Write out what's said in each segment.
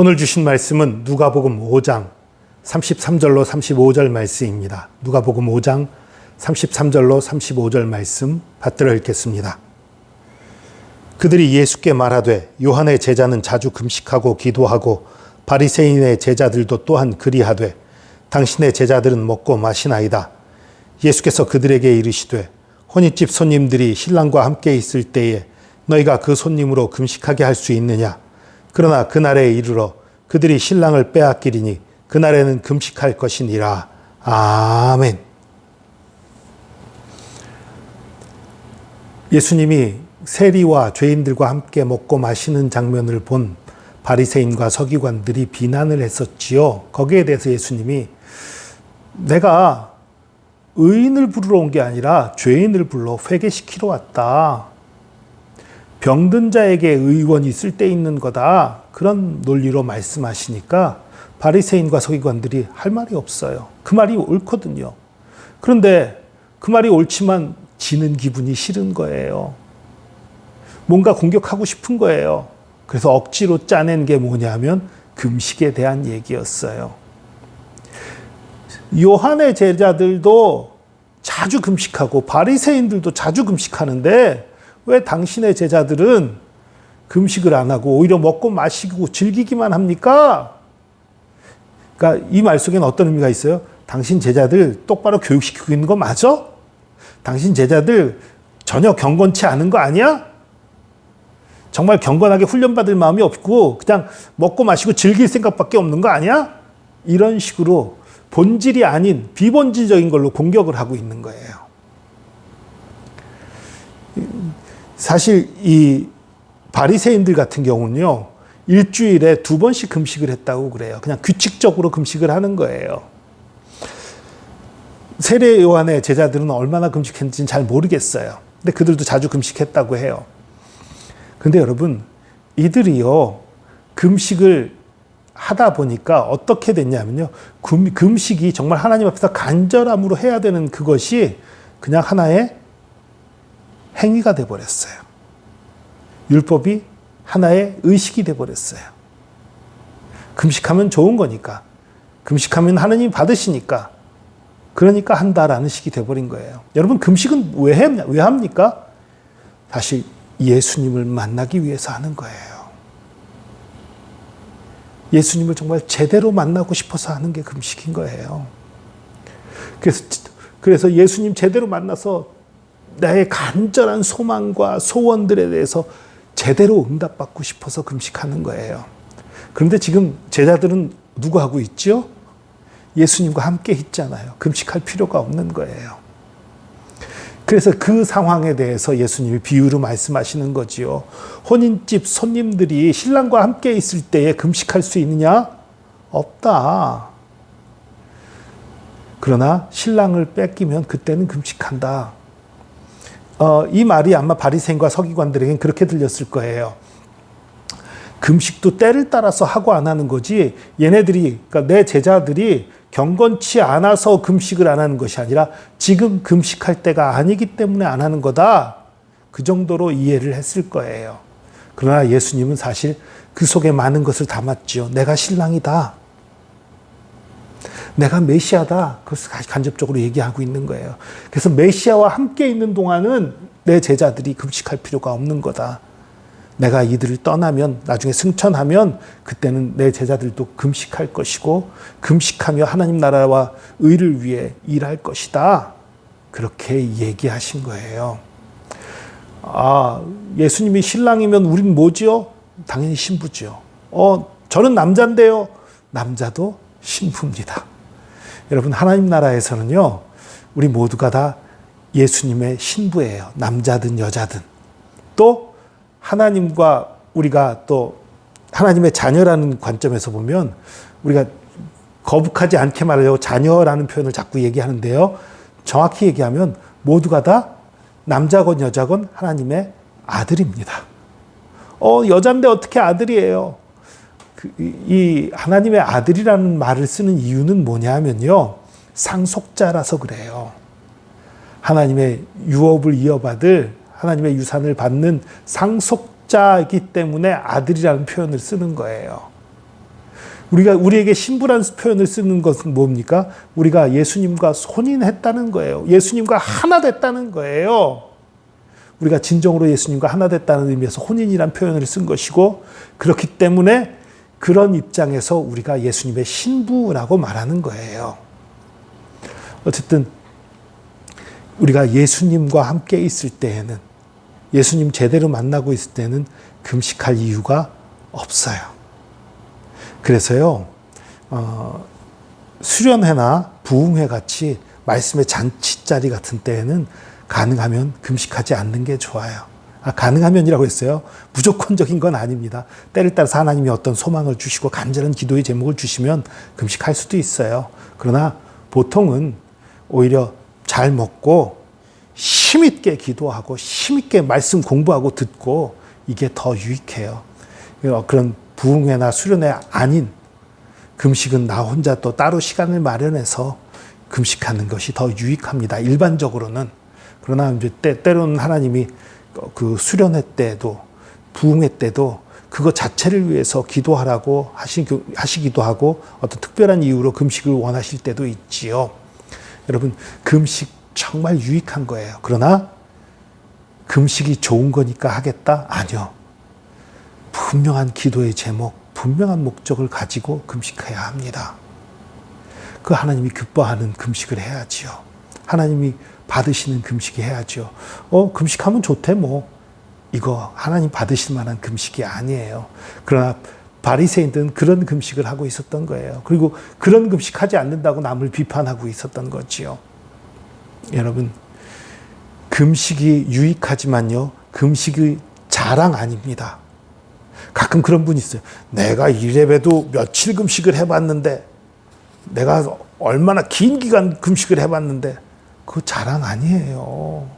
오늘 주신 말씀은 누가복음 5장 33절로 35절 말씀입니다. 누가복음 5장 33절로 35절 말씀 받들어 읽겠습니다. 그들이 예수께 말하되 요한의 제자는 자주 금식하고 기도하고 바리새인의 제자들도 또한 그리하되 당신의 제자들은 먹고 마시나이다. 예수께서 그들에게 이르시되 혼인집 손님들이 신랑과 함께 있을 때에 너희가 그 손님으로 금식하게 할 수 있느냐? 그러나 그날에 이르러 그들이 신랑을 빼앗기리니 그날에는 금식할 것이니라. 아멘. 예수님이 세리와 죄인들과 함께 먹고 마시는 장면을 본 바리새인과 서기관들이 비난을 했었지요. 거기에 대해서 예수님이 내가 의인을 부르러 온 게 아니라 죄인을 불러 회개시키러 왔다. 병든 자에게 의원이 쓸데있는 거다. 그런 논리로 말씀하시니까 바리새인과 서기관들이 할 말이 없어요. 그 말이 옳거든요. 그런데 그 말이 옳지만 지는 기분이 싫은 거예요. 뭔가 공격하고 싶은 거예요. 그래서 억지로 짜낸 게 뭐냐면 금식에 대한 얘기였어요. 요한의 제자들도 자주 금식하고 바리새인들도 자주 금식하는데 왜 당신의 제자들은 금식을 안 하고 오히려 먹고 마시고 즐기기만 합니까? 그러니까 이 말 속에는 어떤 의미가 있어요? 당신 제자들 똑바로 교육시키고 있는 거 맞아? 당신 제자들 전혀 경건치 않은 거 아니야? 정말 경건하게 훈련받을 마음이 없고 그냥 먹고 마시고 즐길 생각밖에 없는 거 아니야? 이런 식으로 본질이 아닌 비본질적인 걸로 공격을 하고 있는 거예요. 사실 이 바리새인들 같은 경우는요. 일주일에 두 번씩 금식을 했다고 그래요. 그냥 규칙적으로 금식을 하는 거예요. 세례 요한의 제자들은 얼마나 금식했는지는 잘 모르겠어요. 근데 그들도 자주 금식했다고 해요. 근데 여러분, 이들이요, 금식을 하다 보니까 어떻게 됐냐면요. 금, 금식이 정말 하나님 앞에서 간절함으로 해야 되는 그것이 그냥 하나의 행위가 돼버렸어요. 율법이 하나의 의식이 돼버렸어요. 금식하면 좋은 거니까. 금식하면 하나님 받으시니까. 그러니까 한다라는 식이 돼버린 거예요. 여러분, 금식은 왜, 했냐, 왜 합니까? 사실 예수님을 만나기 위해서 하는 거예요. 예수님을 정말 제대로 만나고 싶어서 하는 게 금식인 거예요. 그래서, 그래서 예수님 제대로 만나서 나의 간절한 소망과 소원들에 대해서 제대로 응답받고 싶어서 금식하는 거예요. 그런데 지금 제자들은 누구 하고 있죠? 예수님과 함께 있잖아요. 금식할 필요가 없는 거예요. 그래서 그 상황에 대해서 예수님이 비유로 말씀하시는 거지요. 혼인집 손님들이 신랑과 함께 있을 때에 금식할 수 있느냐? 없다. 그러나 신랑을 뺏기면 그때는 금식한다. 어, 이 말이 아마 바리새인과 서기관들에겐 그렇게 들렸을 거예요. 금식도 때를 따라서 하고 안 하는 거지. 얘네들이 그러니까 내 제자들이 경건치 않아서 금식을 안 하는 것이 아니라 지금 금식할 때가 아니기 때문에 안 하는 거다. 그 정도로 이해를 했을 거예요. 그러나 예수님은 사실 그 속에 많은 것을 담았지요. 내가 신랑이다. 내가 메시아다. 그것을 간접적으로 얘기하고 있는 거예요. 그래서 메시아와 함께 있는 동안은 내 제자들이 금식할 필요가 없는 거다. 내가 이들을 떠나면 나중에 승천하면 그때는 내 제자들도 금식할 것이고 금식하며 하나님 나라와 의를 위해 일할 것이다. 그렇게 얘기하신 거예요. 아, 예수님이 신랑이면 우린 뭐지요? 당연히 신부죠. 어, 저는 남자인데요. 남자도 신부입니다. 여러분, 하나님 나라에서는요, 우리 모두가 다 예수님의 신부예요. 남자든 여자든. 또 하나님과 우리가 또 하나님의 자녀라는 관점에서 보면 우리가 거북하지 않게 말하려고 자녀라는 표현을 자꾸 얘기하는데요. 정확히 얘기하면 모두가 다 남자건 여자건 하나님의 아들입니다. 어, 여잔데 어떻게 아들이에요? 그, 이 하나님의 아들이라는 말을 쓰는 이유는 뭐냐면요. 상속자라서 그래요. 하나님의 유업을 이어받을 하나님의 유산을 받는 상속자이기 때문에 아들이라는 표현을 쓰는 거예요. 우리가 우리에게 신부란 표현을 쓰는 것은 뭡니까? 우리가 예수님과 혼인했다는 거예요. 예수님과 하나 됐다는 거예요. 우리가 진정으로 예수님과 하나 됐다는 의미에서 혼인이란 표현을 쓴 것이고 그렇기 때문에 그런 입장에서 우리가 예수님의 신부라고 말하는 거예요. 어쨌든 우리가 예수님과 함께 있을 때에는 예수님 제대로 만나고 있을 때는 금식할 이유가 없어요. 그래서요, 어, 수련회나 부흥회 같이 말씀의 잔치 자리 같은 때에는 가능하면 금식하지 않는 게 좋아요. 아, 가능하면이라고 했어요. 무조건적인 건 아닙니다. 때를 따라서 하나님이 어떤 소망을 주시고 간절한 기도의 제목을 주시면 금식할 수도 있어요. 그러나 보통은 오히려 잘 먹고 힘있게 기도하고 힘있게 말씀 공부하고 듣고 이게 더 유익해요. 그런 부흥회나 수련회 아닌 금식은 나 혼자 또 따로 시간을 마련해서 금식하는 것이 더 유익합니다. 일반적으로는. 그러나 이제 때, 때로는 하나님이 그 수련회 때도 부흥회 때도 그거 자체를 위해서 기도하라고 하시, 하시기도 하고 어떤 특별한 이유로 금식을 원하실 때도 있지요. 여러분, 금식 정말 유익한 거예요. 그러나 금식이 좋은 거니까 하겠다? 아니요. 분명한 기도의 제목, 분명한 목적을 가지고 금식해야 합니다. 그 하나님이 기뻐하는 금식을 해야지요. 하나님이 받으시는 금식이 해야죠. 어, 금식하면 좋대, 뭐. 이거 하나님 받으실 만한 금식이 아니에요. 그러나 바리새인들은 그런 금식을 하고 있었던 거예요. 그리고 그런 금식하지 않는다고 남을 비판하고 있었던 거지요. 여러분, 금식이 유익하지만요, 금식의 자랑 아닙니다. 가끔 그런 분이 있어요. 내가 이래봬도 며칠 금식을 해봤는데, 내가 얼마나 긴 기간 금식을 해봤는데, 그 자랑 아니에요.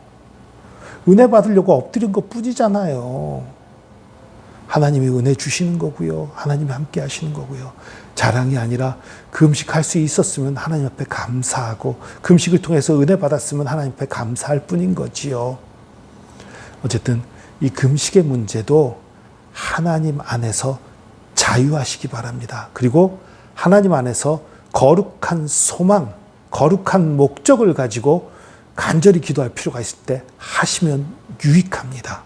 은혜 받으려고 엎드린 것 뿐이잖아요. 하나님이 은혜 주시는 거고요. 하나님이 함께 하시는 거고요. 자랑이 아니라 금식할 수 있었으면 하나님 앞에 감사하고 금식을 통해서 은혜 받았으면 하나님 앞에 감사할 뿐인 거지요. 어쨌든 이 금식의 문제도 하나님 안에서 자유하시기 바랍니다. 그리고 하나님 안에서 거룩한 소망, 거룩한 목적을 가지고 간절히 기도할 필요가 있을 때 하시면 유익합니다.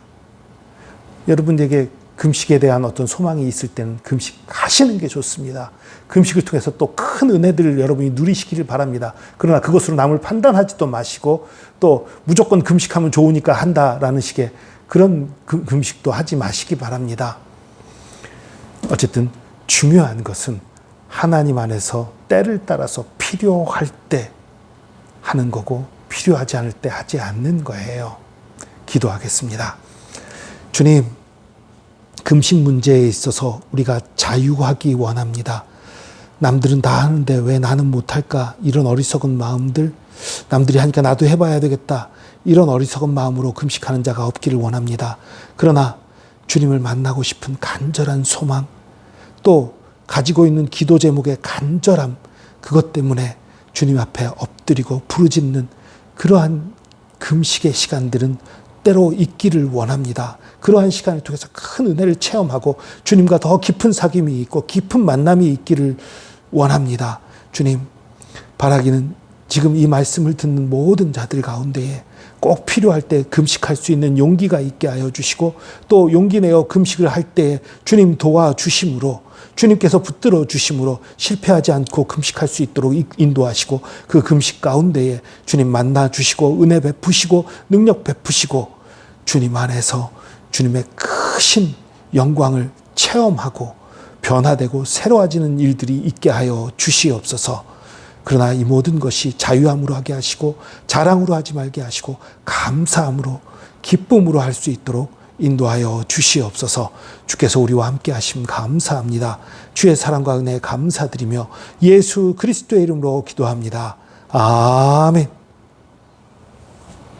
여러분에게 금식에 대한 어떤 소망이 있을 때는 금식 하시는 게 좋습니다. 금식을 통해서 또 큰 은혜들을 여러분이 누리시기를 바랍니다. 그러나 그것으로 남을 판단하지도 마시고 또 무조건 금식하면 좋으니까 한다라는 식의 그런 금식도 하지 마시기 바랍니다. 어쨌든 중요한 것은 하나님 안에서 때를 따라서 필요할 때 하는 거고 필요하지 않을 때 하지 않는 거예요. 기도하겠습니다. 주님, 금식 문제에 있어서 우리가 자유하기 원합니다. 남들은 다 하는데 왜 나는 못할까? 이런 어리석은 마음들, 남들이 하니까 나도 해봐야 되겠다. 이런 어리석은 마음으로 금식하는 자가 없기를 원합니다. 그러나 주님을 만나고 싶은 간절한 소망, 또 가지고 있는 기도 제목의 간절함, 그것 때문에 주님 앞에 엎드리고 부르짖는 그러한 금식의 시간들은 때로 있기를 원합니다. 그러한 시간을 통해서 큰 은혜를 체험하고 주님과 더 깊은 사귐이 있고 깊은 만남이 있기를 원합니다. 주님, 바라기는 지금 이 말씀을 듣는 모든 자들 가운데에 꼭 필요할 때 금식할 수 있는 용기가 있게 하여 주시고 또 용기 내어 금식을 할 때 주님 도와 주심으로 주님께서 붙들어 주심으로 실패하지 않고 금식할 수 있도록 인도하시고 그 금식 가운데에 주님 만나 주시고 은혜 베푸시고 능력 베푸시고 주님 안에서 주님의 크신 영광을 체험하고 변화되고 새로워지는 일들이 있게 하여 주시옵소서. 그러나 이 모든 것이 자유함으로 하게 하시고 자랑으로 하지 말게 하시고 감사함으로 기쁨으로 할 수 있도록 인도하여 주시옵소서 주께서 우리와 함께 하심 감사합니다. 주의 사랑과 은혜 감사드리며 예수 그리스도의 이름으로 기도합니다. 아멘.